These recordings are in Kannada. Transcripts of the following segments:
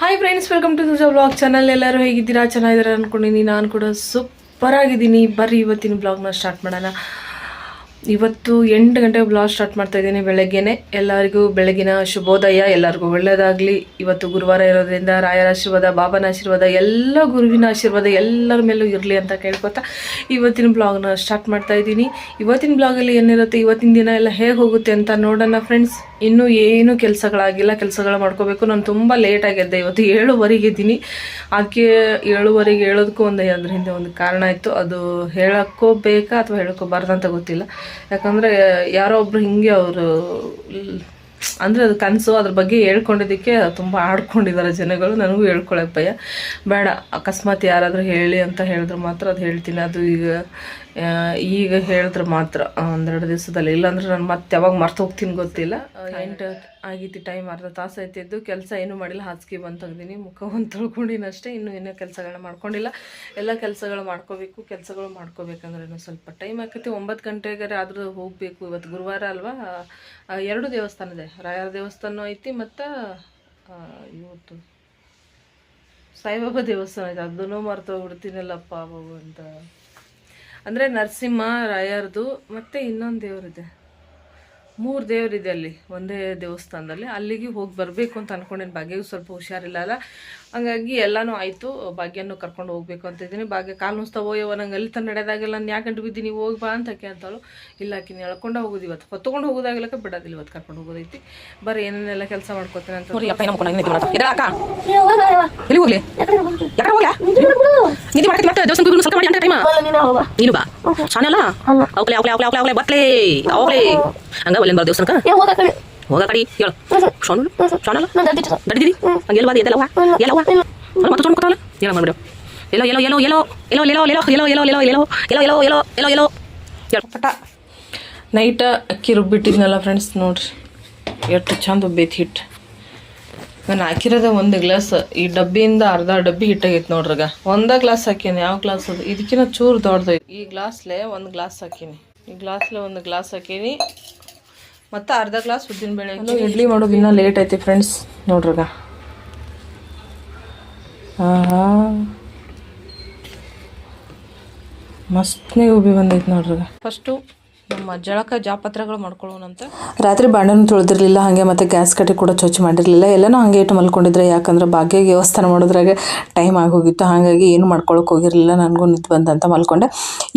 Hi friends welcome to Tuja blog channel ಎಲ್ಲರೂ ಹೇಗಿದ್ದೀರಾ? ಚೆನ್ನಾಗಿದ್ದೀರಾ ಅನ್ಕೊಂಡಿದ್ದೀನಿ. ನಾನು ಕೂಡ ಸೂಪರ್ ಆಗಿದ್ದೀನಿ. ಬರ್ರಿ, ಇವತ್ತಿನ ಬ್ಲಾಗ್ನ ಸ್ಟಾರ್ಟ್ ಮಾಡೋಣ. ಇವತ್ತು ಎಂಟು ಗಂಟೆಗೆ ಬ್ಲಾಗ್ ಸ್ಟಾರ್ಟ್ ಮಾಡ್ತಾ ಇದ್ದೀನಿ ಬೆಳಗ್ಗೆನೆ. ಎಲ್ಲರಿಗೂ ಬೆಳಗಿನ ಶುಭೋದಯ, ಎಲ್ಲರಿಗೂ ಒಳ್ಳೆಯದಾಗಲಿ ಇವತ್ತು ಗುರುವಾರ ಇರೋದ್ರಿಂದ ರಾಯರ ಆಶೀರ್ವಾದ, ಬಾಬನ ಆಶೀರ್ವಾದ, ಎಲ್ಲ ಗುರುವಿನ ಆಶೀರ್ವಾದ ಎಲ್ಲರ ಮೇಲೂ ಇರಲಿ ಅಂತ ಕೇಳ್ಕೊತಾ ಇವತ್ತಿನ ಬ್ಲಾಗ್ನ ಸ್ಟಾರ್ಟ್ ಮಾಡ್ತಾ ಇದ್ದೀನಿ. ಇವತ್ತಿನ ಬ್ಲಾಗಲ್ಲಿ ಏನಿರುತ್ತೆ, ಇವತ್ತಿನ ದಿನ ಎಲ್ಲ ಹೇಗೆ ಹೋಗುತ್ತೆ ಅಂತ ನೋಡೋಣ ಫ್ರೆಂಡ್ಸ್. ಇನ್ನೂ ಏನು ಕೆಲಸಗಳಾಗಿಲ್ಲ, ಕೆಲಸಗಳು ಮಾಡ್ಕೋಬೇಕು. ನಾನು ತುಂಬ ಲೇಟ್ ಆಗಿದ್ದೆ, ಇವತ್ತು ಏಳುವರೆಗೆ ಇದ್ದೀನಿ. ಆಕೆ ಏಳುವರೆಗೆ ಹೇಳೋದಕ್ಕೂ ಒಂದು ಅದ್ರ ಹಿಂದೆ ಒಂದು ಕಾರಣ ಇತ್ತು. ಅದು ಹೇಳೋಕ್ಕೋಬೇಕಾ ಅಥವಾ ಹೇಳೋಕ್ಕೋಬಾರ್ದು ಅಂತ ಗೊತ್ತಿಲ್ಲ. ಯಾಕಂದರೆ ಯಾರೋ ಒಬ್ರು ಹಿಂಗೆ ಅವರು ಅಂದರೆ ಅದು ಕನಸು ಅದ್ರ ಬಗ್ಗೆ ಹೇಳ್ಕೊಂಡಿದ್ದಕ್ಕೆ ತುಂಬ ಆಡ್ಕೊಂಡಿದ್ದಾರೆ ಜನಗಳು, ನನಗೂ ಹೇಳ್ಕೊಳಕ್ಕೆ ಭಯ. ಬೇಡ, ಅಕಸ್ಮಾತ್ ಯಾರಾದರೂ ಹೇಳಿ ಅಂತ ಹೇಳಿದ್ರೆ ಮಾತ್ರ ಅದು ಹೇಳ್ತೀನಿ. ಅದು ಈಗ ಈಗ ಹೇಳಿದ್ರೆ ಮಾತ್ರ ಒಂದೆರಡು ದಿವಸದಲ್ಲಿ. ಇಲ್ಲಾಂದ್ರೆ ನಾನು ಮತ್ತೆ ಯಾವಾಗ ಮರ್ತು ಹೋಗ್ತೀನಿ ಗೊತ್ತಿಲ್ಲ. ಎಂಟು ಆಗಿತ್ತು ಟೈಮ್ ಅರ್ಧ ತಾಸು ಆಯ್ತಿದ್ದು. ಕೆಲಸ ಏನೂ ಮಾಡಿಲ್ಲ, ಹಾಸಿಗೆ ಬಂದು ತೆಗ್ದೀನಿ. ಮುಖ ಒಂದು ತೊಳ್ಕೊಂಡಿನ ಅಷ್ಟೇ. ಇನ್ನೂ ಏನೋ ಕೆಲಸಗಳನ್ನ ಮಾಡ್ಕೊಂಡಿಲ್ಲ. ಎಲ್ಲ ಕೆಲಸಗಳು ಮಾಡ್ಕೋಬೇಕು, ಕೆಲಸಗಳು ಮಾಡ್ಕೋಬೇಕಂದ್ರೆ ಇನ್ನೂ ಸ್ವಲ್ಪ ಟೈಮ್ ಆಕೈತಿ. ಒಂಬತ್ತು ಗಂಟೆಗಾರೆ ಆದರೂ ಹೋಗಬೇಕು. ಇವತ್ತು ಗುರುವಾರ ಅಲ್ವಾ? ಎರಡು ದೇವಸ್ಥಾನ ಇದೆ. ರಾಯರ ದೇವಸ್ಥಾನ ಐತಿ ಮತ್ತು ಇವತ್ತು ಸಾಯಿಬಾಬಾ ದೇವಸ್ಥಾನ ಐತೆ ಅದನ್ನೂ ಮರ್ತೋಗ್ಬಿಡ್ತೀನಲ್ಲಪ್ಪ ಬಾಬು ಅಂತ. ಅಂದರೆ ನರಸಿಂಹ ರಾಯರ್ದು ಮತ್ತು ಇನ್ನೊಂದು ದೇವರಿದೆ. ಮೂರು ದೇವರಿದೆ ಅಲ್ಲಿ ಒಂದೇ ದೇವಸ್ಥಾನದಲ್ಲಿ. ಅಲ್ಲಿಗೆ ಹೋಗಿ ಬರಬೇಕು ಅಂತ ಅಂದ್ಕೊಂಡಿನಿ ಭಾಗ್ಯಗೂ ಸ್ವಲ್ಪ ಹುಷಾರಿಲ್ಲ ಅಲ್ಲ. ಹಂಗಾಗಿ ಎಲ್ಲನೂ ಆಯಿತು ಭಾಗ್ಯನೂ ಕರ್ಕೊಂಡು ಹೋಗ್ಬೇಕು ಅಂತ ಇದ್ದೀನಿ. ಭಾಗ್ಯ ಕಾಲು ನುಸ್ತಾ ಯವ್ವ ನಂಗೆ ಅಲ್ಲಿ ತನ್ನ ನಡೆದಾಗೆಲ್ಲ ನಾನು ಯಾಕೆ ಗಂಟು ಬಿದ್ದೀನಿ ಹೋಗಿ ಬಾ ಅಂತ ಕೇಳ್ತಾಳು ಅಂತಾಳು ಇಲ್ಲ ಆಕಿನ ಎಳ್ಕೊಂಡು ಹೋಗೋದು ಇವತ್ತು ಹೊತ್ಕೊಂಡು ಹೋಗೋದಾಗಲಕ್ಕೆ ಬಿಡೋದಿಲ್ಲ ಇವತ್ತು ಕರ್ಕೊಂಡು ಹೋಗೋದೈತಿ. ಬರೀ ಏನೇನೆಲ್ಲ ಕೆಲಸ ಮಾಡ್ಕೋತೀನಿ ಅಂತ ಎಲ್ಲಿ ನಿಧಿ ಮಾಡಕ್ಕೆ ಮತ್ತೆ ದೇವಸ್ಥಾನ ಸ್ವಲ್ಪ ಮಾಡಿ ಅಂತ ಟೈಮ ನೀನು ಬಾ ಶಾನಲ್ಲ ಅವಕ್ಲೆ ಅವಕ್ಲೆ ಅವಕ್ಲೆ ಅವಕ್ಲೆ ಅವಕ್ಲೆ ಬತ್ಲೆ ಅವಕ್ಲೆ ಹಂಗ ಒಳ್ಳೆ ಬರ ದೇವಸ್ಥಾನಕ ಹೋಗ ಕಡಿ ಹೇಳು ಶಾನು ಶಾನಲ್ಲ ನಡಿದಿರಿ ಹಂಗೆ ಎಲ್ವಾ ಎದಲ್ಲವ ಎಲ್ಲವ ಅಲ್ಲ ಮತ್ತೆ ತೊಗೊಂಡು ಕೊತ್ತಲ್ಲ ಹೇಳ ಮಾಡ್ಬಿಡು ಎಲ್ಲೋ ಎಲ್ಲೋ ಎಲ್ಲೋ ಎಲ್ಲೋ ಎಲ್ಲೋ ಎಲ್ಲೋ ಎಲ್ಲೋ ಎಲ್ಲೋ ಎಲ್ಲೋ ಎಲ್ಲೋ ಎಲ್ಲೋ ಎಲ್ಲೋ ಎಲ್ಲೋ ಎಲ್ಲೋ ಎಲ್ಲೋ ಎಲ್ಲೋ ಹೇಳು ಪಟ ನೈಟ್ ಅಕ್ಕಿ ರುಬ್ಬಿಟ್ಟಿದ್ನಲ್ಲ ಫ್ರೆಂಡ್ಸ್ ನೋಡ್ರಿ. ಎಷ್ಟು ಚಂದ ಉಬ್ಬೈತಿ ಹಿಟ್ಟು ನಾನು ಹಾಕಿರೋದೇ ಒಂದು ಗ್ಲಾಸ್ ಈ ಡಬ್ಬಿಯಿಂದ ಅರ್ಧ ಡಬ್ಬಿ ಇಟ್ಟಾಗೈತೆ ನೋಡ್ರಿಗ. ಒಂದೇ ಗ್ಲಾಸ್ ಹಾಕೀನಿ ಯಾವ ಗ್ಲಾಸ್ ಅದು? ಇದಕ್ಕಿಂತ ಚೂರು ದೊಡ್ಡದು. ಈ ಗ್ಲಾಸ್ಲೆ ಒಂದು ಗ್ಲಾಸ್ ಹಾಕೀನಿ. ಈ ಗ್ಲಾಸ್ಲೆ ಒಂದು ಗ್ಲಾಸ್ ಹಾಕೀನಿ. ಮತ್ತು ಅರ್ಧ ಗ್ಲಾಸ್ ಉದ್ದಿನ ಬೇಳೆ ಇಡ್ಲಿ ಮಾಡೋದು ಇನ್ನೂ ಲೇಟ್ ಐತಿ ಫ್ರೆಂಡ್ಸ್ ನೋಡ್ರಗ. ಮಸ್ತ್ನೇ ಉಬ್ಬಿ ಬಂದೈತೆ ನೋಡ್ರಿಗ. ಫಸ್ಟು ನಮ್ಮ ಜಳಕ ಜಾಪತ್ರಗಳು ಮಾಡ್ಕೊಳ್ಳೋಣಂತ. ರಾತ್ರಿ ಬಾಂಡನ ತೊಳೆದಿರಲಿಲ್ಲ, ಹಾಗೆ ಮತ್ತು ಗ್ಯಾಸ್ ಕಟ್ಟಿ ಕೂಡ ಚೊಚ್ಚ ಮಾಡಿರಲಿಲ್ಲ. ಎಲ್ಲನೂ ಹಾಗೆ ಇಟ್ಟು ಮಲ್ಕೊಂಡಿದ್ರೆ ಯಾಕಂದ್ರೆ ಭಾಗ್ಯ ದೇವಸ್ಥಾನ ಮಾಡೋದ್ರಾಗೆ ಟೈಮ್ ಆಗೋಗಿತ್ತು. ಹಾಗಾಗಿ ಏನು ಮಾಡ್ಕೊಳಕ್ಕೆ ಹೋಗಿರಲಿಲ್ಲ, ನನಗೂ ನಿಂತು ಬಂದಂತ ಮಲ್ಕೊಂಡೆ.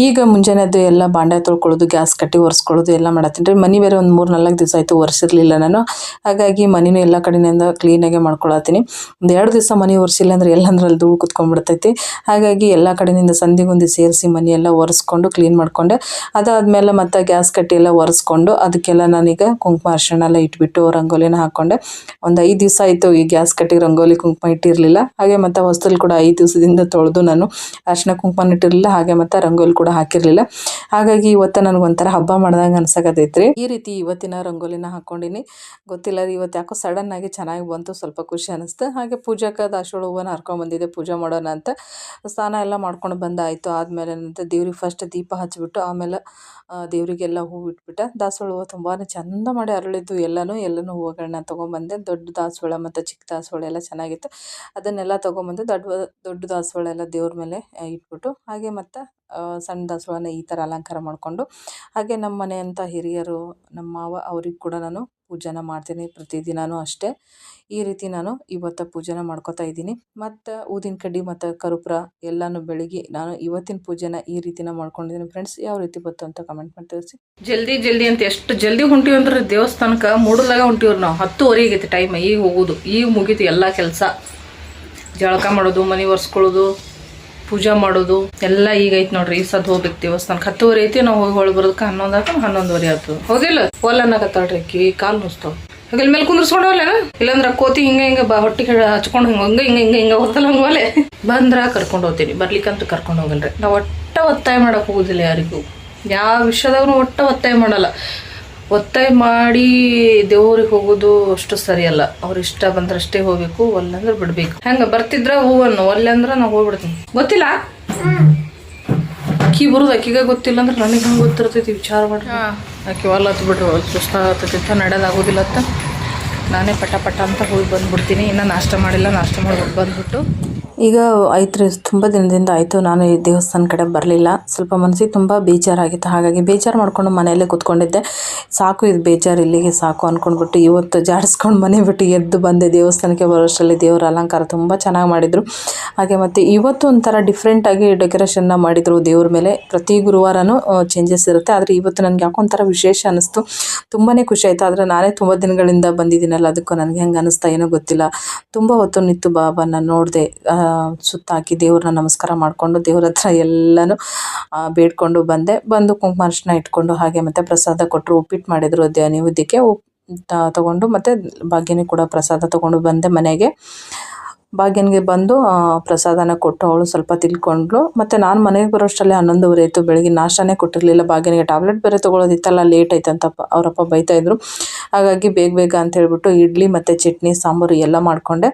ಈಗ ಮುಂಜಾನೆ ಅದು ಎಲ್ಲ ಬಾಂಡೆ ತೊಳ್ಕೊಳ್ಳೋದು, ಗ್ಯಾಸ್ ಕಟ್ಟಿ ಒರೆಸ್ಕೊಳ್ಳೋದು ಎಲ್ಲ ಮಾಡತ್ತೀನಿ ಮನೆ ಬೇರೆ ಒಂದು ಮೂರು ನಾಲ್ಕು ದಿವಸ ಆಯಿತು ಒರೆಸಿರ್ಲಿಲ್ಲ ನಾನು. ಹಾಗಾಗಿ ಮನೇನು ಎಲ್ಲ ಕಡೆಯಿಂದ ಕ್ಲೀನಾಗೆ ಮಾಡ್ಕೊಳತ್ತೀನಿ. ಒಂದು ಎರಡು ದಿವಸ ಮನೆ ಒರೆಸಿಲ್ಲ ಅಂದ್ರೆ ಎಲ್ಲಂದ್ರಲ್ಲಿ ಧೂಳು ಕುತ್ಕೊಂಡ್ಬಿಡ್ತೈತಿ. ಹಾಗಾಗಿ ಎಲ್ಲ ಕಡೆಯಿಂದ ಸಂಧಿಗೊಂದಿ ಸೇರಿಸಿ ಮನೆಯೆಲ್ಲ ಒರೆಸ್ಕೊಂಡು ಕ್ಲೀನ್ ಮಾಡ್ಕೊಂಡೆ. ಅದಾದಮೇಲೆ ಮತ್ತು ಗ್ಯಾಸ್ ಕಟ್ಟಿ ಎಲ್ಲ ಒರೆಸ್ಕೊಂಡು ಅದಕ್ಕೆಲ್ಲ ನಾನೀಗ ಕುಂಕುಮ ಅರ್ಶಿಣ ಎಲ್ಲ ಇಟ್ಬಿಟ್ಟು ರಂಗೋಲಿನ ಹಾಕೊಂಡೆ ಒಂದು ಐದು ದಿವಸ ಆಯಿತು ಈ ಗ್ಯಾಸ್ ಕಟ್ಟಿಗೆ ರಂಗೋಲಿ ಕುಂಕುಮ ಇಟ್ಟಿರಲಿಲ್ಲ. ಹಾಗೆ ಮತ್ತು ಹೊಸದಲ್ಲಿ ಕೂಡ ಐದು ದಿವಸದಿಂದ ತೊಳೆದು ನಾನು ಅರ್ಶಿನ ಕುಂಕುಮ ಇಟ್ಟಿರಲಿಲ್ಲ. ಹಾಗೆ ಮತ್ತು ರಂಗೋಲಿ ಕೂಡ ಹಾಕಿರಲಿಲ್ಲ. ಹಾಗಾಗಿ ಇವತ್ತು ನನಗೆ ಒಂಥರ ಹಬ್ಬ ಮಾಡ್ದಂಗೆ ಅನ್ಸಕತೈತ್ರಿ ಈ ರೀತಿ ಇವತ್ತಿನ ರಂಗೋಲಿನ ಹಾಕ್ಕೊಂಡಿನಿ. ಗೊತ್ತಿಲ್ಲ ರೀ ಇವತ್ತು ಯಾಕೋ ಸಡನ್ ಆಗಿ ಚೆನ್ನಾಗಿ ಬಂತು ಸ್ವಲ್ಪ ಖುಷಿ ಅನಿಸ್ತು. ಹಾಗೆ ಪೂಜಾಕ್ಕೆ ದಾಸವಾಳ ಹೂವನ್ನ ಹರ್ಕೊಂಡ್ ಬಂದಿದ್ದೆ ಪೂಜೆ ಮಾಡೋಣ ಅಂತ. ಸ್ನಾನ ಎಲ್ಲ ಮಾಡ್ಕೊಂಡು ಬಂದಾಯಿತು. ಆದಮೇಲೆ ಏನಂತ ದೇವ್ರಿಗೆ ಫಸ್ಟ್ ದೀಪ ಹಚ್ಚಿಬಿಟ್ಟು ಆಮೇಲೆ ಆ, ದೇವರಿಗೆಲ್ಲ ಹೂ ಇಟ್ಬಿಟ್ಟೆ ದಾಸವಾಳ ಹೂವು ತುಂಬಾ ಚಂದ ಮಾಡಿ ಅರಳಿದ್ದು. ಎಲ್ಲನೂ ಎಲ್ಲನೂ ಹೂವುಗಳನ್ನ ತೊಗೊಂಬಂದೆ ದೊಡ್ಡ ದಾಸವಾಳ ಮತ್ತು ಚಿಕ್ಕ ದಾಸವಾಳ ಎಲ್ಲ ಚೆನ್ನಾಗಿತ್ತು. ಅದನ್ನೆಲ್ಲ ತೊಗೊಂಬಂದು ದೊಡ್ಡ ದೊಡ್ಡ ದಾಸವಾಳ ಎಲ್ಲ ದೇವ್ರ ಮೇಲೆ ಇಟ್ಬಿಟ್ಟು ಹಾಗೆ ಮತ್ತು ಸಣ್ಣ ದಾಸವಾಳನ ಈ ಥರ ಅಲಂಕಾರ ಮಾಡಿಕೊಂಡು ಹಾಗೆ ನಮ್ಮ ಮನೆಯಂಥ ಹಿರಿಯರು, ನಮ್ಮ ಮಾವ ಅವ್ರಿಗೆ ಕೂಡ ನಾನು ಪೂಜೆನ ಮಾಡ್ತೀನಿ ಪ್ರತಿದಿನವೂ ಅಷ್ಟೇ. ಈ ರೀತಿ ನಾನು ಇವತ್ತು ಪೂಜೆನ ಮಾಡ್ಕೊತಾ ಇದ್ದೀನಿ. ಮತ್ತು ಊದಿನ ಕಡ್ಡಿ ಮತ್ತು ಕರುಪುರ ಎಲ್ಲನೂ ಬೆಳಗ್ಗೆ ನಾನು ಇವತ್ತಿನ ಪೂಜೆನ ಈ ರೀತಿನ ಮಾಡ್ಕೊಂಡಿದ್ದೀನಿ. ಫ್ರೆಂಡ್ಸ್ ಯಾವ ರೀತಿ ಬಂತು ಅಂತ ಕಮೆಂಟ್ ಮಾಡಿ ತಿಳಿಸಿ. ಜಲ್ದಿ ಜಲ್ದಿ ಅಂತ ಎಷ್ಟು ಜಲ್ದಿ ಹೊಂಟಿವಿ ಅಂದ್ರೆ ದೇವಸ್ಥಾನಕ್ಕೆ ಮೂಡಲಾಗ ಹೊಂಟಿವ್ರು ನಾವು. ಹತ್ತುವರೆ ಆಗೈತಿ ಟೈಮ್ ಈಗ ಹೋಗೋದು. ಈಗ ಮುಗೀತು ಎಲ್ಲ ಕೆಲಸ. ಜಳಕ ಮಾಡೋದು, ಮನೆ ಒರೆಸ್ಕೊಳ್ಳೋದು ಪೂಜಾ ಮಾಡೋದು ಎಲ್ಲ ಈಗ ಐತಿ ನೋಡ್ರಿ, ಈ ಸದ್ ಹೋಗ್ಬೇಕು ದೇವಸ್ಥಾನಕ್ಕೆ ಹತ್ತುವರೆ ಐತಿ, ನಾವು ಹೋಗಿ ಹೊಳ್ ಬರೋದಕ್ಕೆ ಹನ್ನೊಂದು ಆತ ಹನ್ನೊಂದುವರೆ ಆಯ್ತು ಹೋಗಿಲ್ಲ? ಒಲ್ಲ ಅನ್ನಕತ್ತಾಳ್ರಿ ಆಕಿ ಕಾಲು ನುಸ್ತಾವ. ಹಾಗೆ ಮೇಲೆ ಕುಂದ್ರಸ್ಕೊಂಡವಲ್ಲೇನ ಇಲ್ಲಾಂದ್ರ ಕೋತಿ ಹಿಂಗೆ ಹಿಂಗೆ ಬಾ ಹೊಟ್ಟಿಗೆ ಹಚ್ಕೊಂಡು ಹಿಂಗ, ಹಂಗೆ ಹಿಂಗೆ ಹಿಂಗೆ ಹಿಂಗ ಹೋದಲ್ಲ ಹಂಗಲೆ ಬಂದ್ರ ಕರ್ಕೊಂಡು ಹೋಗ್ತೀನಿ, ಬರ್ಲಿಕ್ಕಂತೂ ಕರ್ಕೊಂಡು ಹೋಗಲ್ರಿ. ನಾವು ಒಟ್ಟ ಒತ್ತಾಯ ಮಾಡಕ್ ಹೋಗುದಿಲ್ಲ ಯಾರಿಗೂ. ಯಾವ ವಿಷಯದಾಗೂ ಒಟ್ಟ ಒತ್ತಾಯ ಮಾಡಲ್ಲ. ಒತ್ತಾಯ ಮಾಡಿ ದೇವ್ರಿಗೆ ಹೋಗೋದು ಅಷ್ಟು ಸರಿಯಲ್ಲ ಅವ್ರ ಇಷ್ಟ ಬಂದ್ರಷ್ಟೇ ಹೋಗ್ಬೇಕು ಒಲ್ಲಂದ್ರೆ ಬಿಡ್ಬೇಕು. ಹೆಂಗ ಬರ್ತಿದ್ರ ಹೂವನ್ನು ಒಲ್ಲೆ ಅಂದ್ರೆ ನಾವು ಹೋಗ್ಬಿಡ್ತೀನಿ. ಗೊತ್ತಿಲ್ಲ? ಅಕ್ಕಿ ಬರುದು ಅಕ್ಕಿಗ ಗೊತ್ತಿಲ್ಲ ಅಂದ್ರೆ ನನಗೆ ಹೆಂಗೆ ಗೊತ್ತಿರ್ತೈತಿ ವಿಚಾರ ಮಾಡಿ ಅಕ್ಕಿ ಒಲ್ಲ ಹತ್ ಬಿಟ್ರು ಹತ್ತಿತ್ತ ನಡೆಯೋದಾಗೋದಿಲ್ಲ ಅಂತ. ನಾನೇ ಪಟ ಪಟ ಅಂತ ಹೋಗಿ ಬಂದ್ಬಿಡ್ತೀನಿ. ಇನ್ನ ನಾಷ್ಟ ಮಾಡಿಲ್ಲ ನಾಷ್ಟ ಮಾಡ್ಬಿಟ್ಟು ಬಂದ್ಬಿಟ್ಟು ಈಗ ಐತ್ರಿ, ತುಂಬ ದಿನದಿಂದ ಆಯಿತು, ನಾನು ಈ ದೇವಸ್ಥಾನ ಕಡೆ ಬರಲಿಲ್ಲ. ಸ್ವಲ್ಪ ಮನಸ್ಸಿಗೆ ತುಂಬ ಬೇಜಾರಾಗಿತ್ತು. ಹಾಗಾಗಿ ಬೇಜಾರು ಮಾಡ್ಕೊಂಡು ಮನೆಯಲ್ಲೇ ಕೂತ್ಕೊಂಡಿದ್ದೆ. ಸಾಕು, ಇದು ಬೇಜಾರು, ಇಲ್ಲಿಗೆ ಸಾಕು ಅಂದ್ಕೊಂಡ್ಬಿಟ್ಟು ಇವತ್ತು ಜಾಡಿಸ್ಕೊಂಡು ಮನೆ ಬಿಟ್ಟು ಎದ್ದು ಬಂದೆ. ದೇವಸ್ಥಾನಕ್ಕೆ ಬರೋಷ್ಟರಲ್ಲಿ ದೇವರ ಅಲಂಕಾರ ತುಂಬ ಚೆನ್ನಾಗಿ ಮಾಡಿದರು. ಹಾಗೆ ಮತ್ತು ಇವತ್ತು ಒಂಥರ ಡಿಫ್ರೆಂಟಾಗಿ ಡೆಕೋರೇಷನ್ನ ಮಾಡಿದರು ದೇವ್ರ ಮೇಲೆ. ಪ್ರತಿ ಗುರುವಾರನೂ ಚೇಂಜಸ್ ಇರುತ್ತೆ. ಆದರೆ ಇವತ್ತು ನನಗೆ ಯಾಕೋ ಒಂಥರ ವಿಶೇಷ ಅನ್ನಿಸ್ತು ತುಂಬಾ ಖುಷಿ ಆಯಿತು. ಆದರೆ ನಾನೇ ತುಂಬ ದಿನಗಳಿಂದ ಬಂದಿದ್ದೀನಲ್ಲ, ಅದಕ್ಕೂ ನನಗೆ ಹೆಂಗೆ ಅನ್ನಿಸ್ತಾ ಏನೋ ಗೊತ್ತಿಲ್ಲ. ತುಂಬ ಹೊತ್ತು ನಿಂತು ಬಾಬಾನ ನೋಡಿದೆ. ಸುತ್ತ ಹಾಕಿ ದೇವ್ರನ್ನ ನಮಸ್ಕಾರ ಮಾಡಿಕೊಂಡು ದೇವ್ರ ಹತ್ರ ಎಲ್ಲನೂ ಬೇಡ್ಕೊಂಡು ಬಂದೆ. ಬಂದು ಕುಂಕುಮ ಅರ್ಶನ ಇಟ್ಕೊಂಡು ಹಾಗೆ ಮತ್ತೆ ಪ್ರಸಾದ ಕೊಟ್ಟರು ಉಪ್ಪಿಟ್ಟು ಮಾಡಿದರು ನೈವೇದ್ಯಕ್ಕೆ ಉಪ್ ತಗೊಂಡು ಮತ್ತು ಭಾಗ್ಯನಿಗೆ ಕೂಡ ಪ್ರಸಾದ ತಗೊಂಡು ಬಂದೆ ಮನೆಗೆ. ಭಾಗ್ಯನಿಗೆ ಬಂದು ಪ್ರಸಾದನ ಕೊಟ್ಟು ಅವಳು ಸ್ವಲ್ಪ ತಿಳ್ಕೊಂಡ್ಳು. ಮತ್ತು ನಾನು ಮನೆಗೆ ಬರೋಷ್ಟರಲ್ಲಿ ಹನ್ನೊಂದುವರೆ ಆಯಿತು, ಬೆಳಗ್ಗೆ ನಾಷ್ಟನೇ ಕೊಟ್ಟಿರಲಿಲ್ಲ. ಭಾಗ್ಯನಿಗೆ ಟ್ಯಾಬ್ಲೆಟ್ ಬೇರೆ ತೊಗೊಳೋದಿತ್ತಲ್ಲ ಲೇಟ್ ಆಯ್ತಂತಪ್ಪ ಅವರಪ್ಪ ಇದ್ರು. ಹಾಗಾಗಿ ಬೇಗ ಬೇಗ ಅಂತ ಹೇಳ್ಬಿಟ್ಟು ಇಡ್ಲಿ ಮತ್ತು ಚಟ್ನಿ, ಸಾಂಬಾರು ಎಲ್ಲ ಮಾಡಿಕೊಂಡೆ.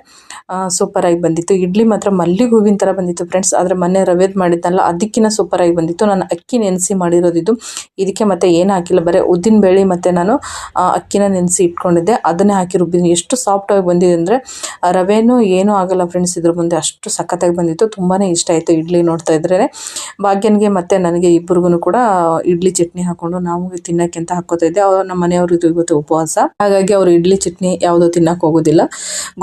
ಸೂಪರಾಗಿ ಬಂದಿತ್ತು. ಇಡ್ಲಿ ಮಾತ್ರ ಮಲ್ಲಿಗೆ ಹೂವಿನ ಥರ ಬಂದಿತ್ತು ಫ್ರೆಂಡ್ಸ್ ಆದರೆ ಮೊನ್ನೆ ರವೆದ್ ಮಾಡಿದ್ನಲ್ಲ ಅದಕ್ಕಿಂತ ಸೂಪರಾಗಿ ಬಂದಿತ್ತು. ನಾನು ಅಕ್ಕಿ ನೆನೆಸಿ ಮಾಡಿರೋದಿದ್ದು. ಇದಕ್ಕೆ ಮತ್ತೆ ಏನು ಹಾಕಿಲ್ಲ, ಬರೀ ಉದ್ದಿನ ಬೇಳೆ ಮತ್ತು ನಾನು ಅಕ್ಕಿನ ನೆನೆಸಿ ಇಟ್ಕೊಂಡಿದ್ದೆ. ಅದನ್ನೇ ಹಾಕಿ ರುಬ್ಬಿದ್ದೀನಿ ಎಷ್ಟು ಸಾಫ್ಟಾಗಿ ಬಂದಿದೆ ಅಂದರೆ ರವೆನೂ ಏನೂ ಆಗಲ್ಲ ಫ್ರೆಂಡ್ಸ್ ಇದ್ರ ಮುಂದೆ ಅಷ್ಟು ಸಖತ್ತಾಗಿ ಬಂದಿತ್ತು. ತುಂಬಾ ಇಷ್ಟ ಆಯಿತು ಇಡ್ಲಿ ನೋಡ್ತಾ ಇದ್ರೇ ಭಾಗ್ಯನಿಗೆ ಮತ್ತು ನನಗೆ ಇಬ್ಬರಿಗೂ ಕೂಡ ಇಡ್ಲಿ ಚಟ್ನಿ ಹಾಕ್ಕೊಂಡು ನಾವು ತಿನ್ನೋಕ್ಕೆ ಅಂತ ಹಾಕೋತಾ ಇದ್ದೆ. ಅವ್ರು ನಮ್ಮ ಮನೆಯವರು ಇದು ಇವತ್ತು ಉಪವಾಸ. ಹಾಗಾಗಿ ಅವರು ಇಡ್ಲಿ ಚಟ್ನಿ ಯಾವುದೋ ತಿನ್ನಕ್ಕೆ ಹೋಗೋದಿಲ್ಲ.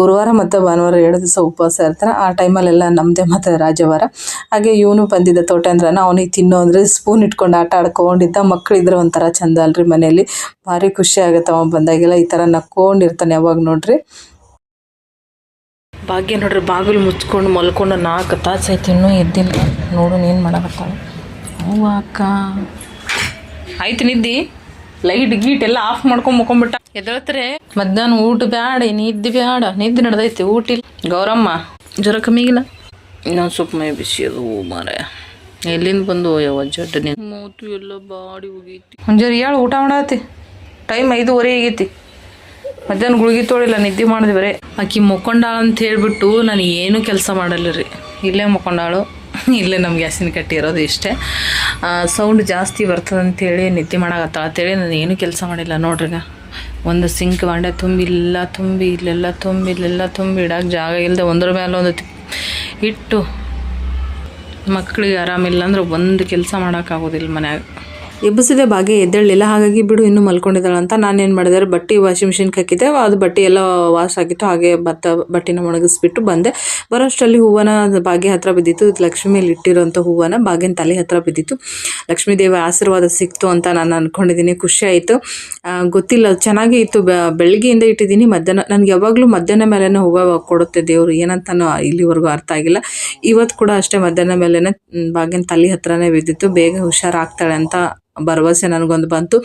ಗುರುವಾರ ಮತ್ತು ಭಾನುವಾರ ಎರಡು ದಿವಸ ಉಪವಾಸ ಇರ್ತಾರೆ. ಆ ಟೈಮಲ್ಲೆಲ್ಲ ನಮ್ಮದೇ ಮತ್ತು ರಾಜವಾರ. ಹಾಗೆ ಇವನು ಬಂದಿದ್ದ ತೋಟ ಅಂದ್ರೆ ಅವನಿಗೆ ತಿನ್ನೋ ಅಂದರೆ ಸ್ಪೂನ್ ಇಟ್ಕೊಂಡು ಆಟ ಆಡ್ಕೊಂಡಿದ್ದ. ಮಕ್ಕಳಿದ್ರೆ ಒಂಥರ ಚಂದ ಅಲ್ರಿ ಮನೆಯಲ್ಲಿ. ಭಾರಿ ಖುಷಿ ಆಗುತ್ತೆ ಅವನು ಬಂದಾಗೆಲ್ಲ ಈ ಥರ ನಕ್ಕೊಂಡಿರ್ತಾನೆ ಯಾವಾಗ ನೋಡ್ರಿ. ಭಾಗ್ಯ ನೋಡ್ರಿ ಬಾಗಿಲು ಮುಚ್ಕೊಂಡು ಮಲ್ಕೊಂಡು ನಾಲ್ಕು ತಾಸು ಐತಿ ಇನ್ನೂ ಎದ್ದಿಲ್ಲ. ನೋಡು ಏನು ಮಾಡಕತ್ತಾಳ. ಹೂವು ಅಕ್ಕ. ಆಯ್ತು ನಿದ್ದಿ? ಲೈಟ್ ಗೀಟ್ ಎಲ್ಲ ಆಫ್ ಮಾಡ್ಕೊಂಡು ಮುಕೊಂಬಿಟ್ಟ ಎದ್ದೇಳ್ತಾರೆ ಮಧ್ಯಾಹ್ನ ಊಟ ಬ್ಯಾಡ ನಿದ್ದೆ ಬ್ಯಾಡ. ನಿದ್ದೆ ನಡೆದೈತಿ ಊಟ ಇಲ್ಲ. ಗೌರಮ್ಮ ಜ್ವರ ಕಮ್ಮಿಗಿಲ್ಲ ಇನ್ನೊಂದು ಸ್ವಲ್ಪ ಮೈ ಬಿಸಿ ಅದು ಮಾರ ಎಲ್ಲಿಂದ ಬಂದು ಯಾವ ಜಡ್ಡ ಮೂತು ಎಲ್ಲ ಬಾಡಿ ಹೋಗೈತಿ ಹೇಳು ಊಟ ಮಾಡತ್ತಿ ಟೈಮ್ ಐದುವರೆ ಆಗೈತಿ. ಮಧ್ಯಾಹ್ನ ಗುಳಿಗೆ ತೊಳಿಲ್ಲ, ನಿದ್ದೆ ಮಾಡಿದ್ವಿ ರೀ ಆಕಿ ಮುಕ್ಕೊಂಡಾಳ ಅಂತ ಹೇಳಿಬಿಟ್ಟು ನಾನು ಏನೂ ಕೆಲಸ ಮಾಡಲ್ಲ ರೀ. ಇಲ್ಲೇ ಮುಕ್ಕೊಂಡಾಳು. ಇಲ್ಲೇ ನಮ್ಮ ಗ್ಯಾಸಿನ ಕಟ್ಟಿ ಇರೋದು ಇಷ್ಟೇ. ಸೌಂಡ್ ಜಾಸ್ತಿ ಬರ್ತದೆ ಅಂತೇಳಿ ನಿದ್ದೆ ಮಾಡಾಕತ್ತಾಳ ಅಂತೇಳಿ ನಾನು ಏನೂ ಕೆಲಸ ಮಾಡಿಲ್ಲ ನೋಡ್ರಿ ಒಂದು ಸಿಂಕ್ ಬಾಂಡೆ ತುಂಬಿ ಇಲ್ಲ ತುಂಬಿ ಇಲ್ಲೆಲ್ಲ ತುಂಬಿ ಇಲ್ಲೆಲ್ಲ ತುಂಬಿ ಇಡಕ್ಕೆ ಜಾಗ ಇಲ್ಲದೆ ಒಂದ್ರ ಮೇಲೆ ಒಂದು ಇಟ್ಟು ಮಕ್ಕಳಿಗೆ ಆರಾಮಿಲ್ಲ ಅಂದ್ರೆ ಒಂದು ಕೆಲಸ ಮಾಡೋಕ್ಕಾಗೋದಿಲ್ಲ ಮನ್ಯಾಗ. ಎಬ್ಬಿಸಿದೆ ಭಾಗ್ಯ ಎದ್ದೇಳಲಿಲ್ಲ. ಹಾಗಾಗಿ ಬಿಡು, ಇನ್ನೂ ಮಲ್ಕೊಂಡಿದ್ದಾಳೆ ಅಂತ ನಾನೇನು ಮಾಡಿದೆ? ಬಟ್ಟೆ ವಾಷಿಂಗ್ ಮಿಷಿನ್ಗೆ ಹಾಕಿದ್ದೆ ಅದು ಬಟ್ಟೆ ಎಲ್ಲ ವಾಶ್ ಆಗಿತ್ತು ಹಾಗೆ ಭತ್ತ ಬಟ್ಟೆನ ಒಣಗಿಸ್ಬಿಟ್ಟು ಬಂದೆ. ಬರೋಷ್ಟರಲ್ಲಿ ಹೂವನ ಭಾಗ್ಯ ಹತ್ರ ಬಿದ್ದಿತ್ತು. ಇದು ಲಕ್ಷ್ಮಿಯಲ್ಲಿ ಇಟ್ಟಿರೋಂಥ ಹೂವನ ಭಾಗ್ಯನ ತಲೆ ಹತ್ರ ಬಿದ್ದಿತ್ತು. ಲಕ್ಷ್ಮೀ ದೇವ ಆಶೀರ್ವಾದ ಸಿಕ್ತು ಅಂತ ನಾನು ಅಂದ್ಕೊಂಡಿದ್ದೀನಿ ಖುಷಿ ಆಯಿತು. ಗೊತ್ತಿಲ್ಲ. ಚೆನ್ನಾಗಿ ಇತ್ತು. ಬೆಳಗ್ಗೆಯಿಂದ ಇಟ್ಟಿದ್ದೀನಿ. ಮಧ್ಯಾಹ್ನ, ನನಗೆ ಯಾವಾಗಲೂ ಮಧ್ಯಾಹ್ನ ಮೇಲೇ ಹೂವು ಕೊಡುತ್ತೆ ದೇವರು. ಏನಂತನೂ ಇಲ್ಲಿವರೆಗೂ ಅರ್ಥ ಆಗಿಲ್ಲ. ಇವತ್ತು ಕೂಡ ಅಷ್ಟೇ ಮಧ್ಯಾಹ್ನ ಮೇಲೇ ಬಾಗಿನ ತಲೆ ಹತ್ರನೇ ಬಿದ್ದಿತ್ತು. ಬೇಗ ಹುಷಾರಾಗ್ತಾಳೆ ಅಂತ ಭರವಸೆ ನನಗೊಂದು ಬಂತು.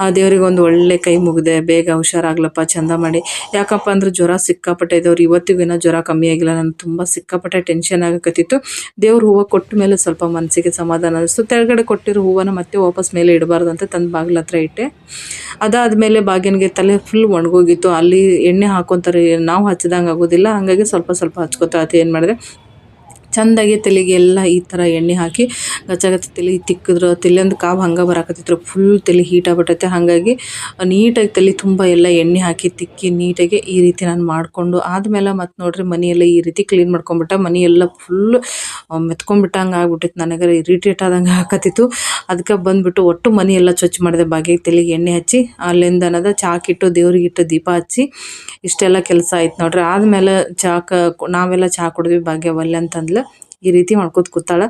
ಆ, ದೇವರಿಗೊಂದು ಒಳ್ಳೆ ಕೈ ಮುಗಿದೆ. ಬೇಗ ಹುಷಾರಾಗ್ಲಪ್ಪ, ಚಂದ ಮಾಡಿ. ಯಾಕಪ್ಪ ಅಂದ್ರೆ ಜ್ವರ ಸಿಕ್ಕಾಪಟ್ಟೆ ಇದ್ದವ್ರು. ಇವತ್ತಿಗೂ ಏನೋ ಜ್ವರ ಕಮ್ಮಿ ಆಗಿಲ್ಲ. ನಾನು ತುಂಬ ಸಿಕ್ಕಾಪಟ್ಟೆ ಟೆನ್ಷನ್ ಆಗಕತ್ತಿತ್ತು. ದೇವ್ರ ಹೂವು ಕೊಟ್ಟ ಮೇಲೆ ಸ್ವಲ್ಪ ಮನಸ್ಸಿಗೆ ಸಮಾಧಾನ ಅನಿಸ್ತು ತೆಳಗಡೆ ಕೊಟ್ಟಿರೋ ಹೂವನ್ನ ಮತ್ತೆ ವಾಪಸ್ ಮೇಲೆ ಇಡಬಾರ್ದು ಅಂತ ತಂದು ಬಾಗಿಲ ಹತ್ರ ಇಟ್ಟೆ. ಅದಾದಮೇಲೆ ಬಾಗಿನಿಗೆ ತಲೆ ಫುಲ್ ಒಣಗೋಗಿತ್ತು. ಅಲ್ಲಿ ಎಣ್ಣೆ ಹಾಕೊತಾರೆ. ನಾವು ಹಚ್ಚಿದಂಗೆ ಆಗೋದಿಲ್ಲ. ಹಾಗಾಗಿ ಸ್ವಲ್ಪ ಸ್ವಲ್ಪ ಹಚ್ಕೋತಾ ಏನು ಮಾಡಿದೆ. ಚಂದಾಗಿ ತಲೆಗೆ ಎಲ್ಲ ಈ ಥರ ಎಣ್ಣೆ ಹಾಕಿ ಗಚ್ಚಗಚ್ಚ ತಲೆ ತಿಕ್ಕಿದ್ರು ತಲೆಯೊಂದು ಕಾವು ಹಂಗೆ ಬರಾಕತ್ತಿದ್ರು ಫುಲ್ ತಲೆ ಹೀಟ್ ಆಗ್ಬಿಟ್ಟೈತೆ ಹಾಗಾಗಿ ನೀಟಾಗಿ ತಲೆ ತುಂಬ ಎಲ್ಲ ಎಣ್ಣೆ ಹಾಕಿ ತಿಕ್ಕಿ ನೀಟಾಗಿ ಈ ರೀತಿ ನಾನು ಮಾಡಿಕೊಂಡು ಆದಮೇಲೆ ಮತ್ತೆ ನೋಡ್ರಿ ಮನೆಯೆಲ್ಲ ಈ ರೀತಿ ಕ್ಲೀನ್ ಮಾಡ್ಕೊಂಬಿಟ್ಟೆ, ಮನೆಯೆಲ್ಲ ಫುಲ್ ಮೆತ್ಕೊಂಡ್ಬಿಟ್ಟಂಗೆ ಆಗ್ಬಿಟ್ಟಿತ್ತು ನನಗೆ ಇರಿಟೇಟ್ ಆದಂಗೆ ಹಾಕತ್ತಿತ್ತು ಅದಕ್ಕೆ ಬಂದುಬಿಟ್ಟು ಒಟ್ಟು ಮನೆಯೆಲ್ಲ ಸ್ವಚ್ಛ ಮಾಡಿದೆ ಬಾಗಿಗೆ ತಲೆಗೆ ಎಣ್ಣೆ ಹಚ್ಚಿ, ಅಲ್ಲಿಂದ ಅನ್ನೋದು ಚಾಕಿಟ್ಟು ದೇವ್ರಿಗೆ ಇಟ್ಟು ದೀಪ ಹಚ್ಚಿ, ಇಷ್ಟೆಲ್ಲ ಕೆಲಸ ಆಯ್ತು ನೋಡ್ರಿ. ಆದಮೇಲೆ ಚಾಕ, ನಾವೆಲ್ಲ ಚಹಾ ಕುಡಿದ್ವಿ ಭಾಗ್ಯ ಒಲ್ಲೆ ಅಂತಂದ್ಲು. ಈ ರೀತಿ ಮಾಡ್ಕೋತ ಕೂತಾಳ.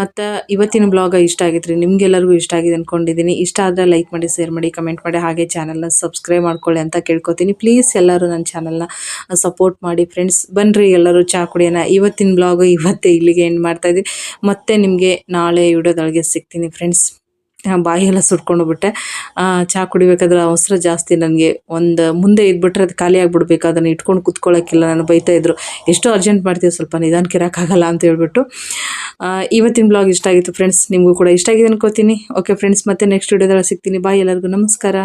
ಮತ್ತು ಇವತ್ತಿನ ಬ್ಲಾಗ ಇಷ್ಟ ಆಗಿತ್ತು ರೀ ನಿಮ್ಗೆಲ್ಲರಿಗೂ ಇಷ್ಟ ಆಗಿದೆ ಅಂದ್ಕೊಂಡಿದ್ದೀನಿ ಇಷ್ಟ ಆದರೆ ಲೈಕ್ ಮಾಡಿ ಶೇರ್ ಮಾಡಿ ಕಮೆಂಟ್ ಮಾಡಿ. ಹಾಗೆ ಚಾನಲ್ನ ಸಬ್ಸ್ಕ್ರೈಬ್ ಮಾಡ್ಕೊಳ್ಳಿ ಅಂತ ಕೇಳ್ಕೊತೀನಿ. ಪ್ಲೀಸ್ ಎಲ್ಲರೂ ನನ್ನ ಚಾನಲ್ನ ಸಪೋರ್ಟ್ ಮಾಡಿ ಫ್ರೆಂಡ್ಸ್ ಬನ್ನಿರಿ ಎಲ್ಲರೂ ಚಾ ಕುಡಿಯೋಣ. ಇವತ್ತಿನ ಬ್ಲಾಗು ಇವತ್ತೇ ಇಲ್ಲಿಗೆ ಎಂಡ್ ಮಾಡ್ತಾಯಿದ್ದೀನಿ ಮತ್ತೆ ನಿಮಗೆ ನಾಳೆ ವಿಡಿಯೋದೊಳಗೆ ಸಿಗ್ತೀನಿ ಫ್ರೆಂಡ್ಸ್ ಬಾಯಿ ಎಲ್ಲ ಸುಟ್ಕೊಂಡು ಬಿಟ್ಟೆ ಚಹಾ ಕುಡಿಬೇಕಾದ್ರೆ ಅವಸರ ಜಾಸ್ತಿ ನನಗೆ ಒಂದು ಮುಂದೆ ಇದ್ಬಿಟ್ರೆ ಅದು ಖಾಲಿ ಆಗಿಬಿಡ್ಬೇಕು. ಅದನ್ನು ಇಟ್ಕೊಂಡು ಕುತ್ಕೊಳ್ಳೋಕ್ಕಿಲ್ಲ ನಾನು ಬೈತಾ ಇದ್ರು, ಎಷ್ಟೋ ಅರ್ಜೆಂಟ್ ಮಾಡ್ತೀವಿ ಸ್ವಲ್ಪ ನಿಧಾನಕ್ಕೆ ಇರೋಕ್ಕಾಗಲ್ಲ ಅಂತ ಹೇಳ್ಬಿಟ್ಟು. ಇವತ್ತಿನ ಬ್ಲಾಗ್ ಇಷ್ಟ ಆಗಿತ್ತು ಫ್ರೆಂಡ್ಸ್ ನಿಮಗೂ ಕೂಡ ಇಷ್ಟ ಆಗಿದೆ ಅನ್ಕೋತೀನಿ. ಓಕೆ ಫ್ರೆಂಡ್ಸ್ ಮತ್ತೆ ನೆಕ್ಸ್ಟ್ ವಿಡಿಯೋದಲ್ಲಿ ಸಿಗ್ತೀನಿ. ಬಾಯ್ ಎಲ್ಲರಿಗೂ. ನಮಸ್ಕಾರ.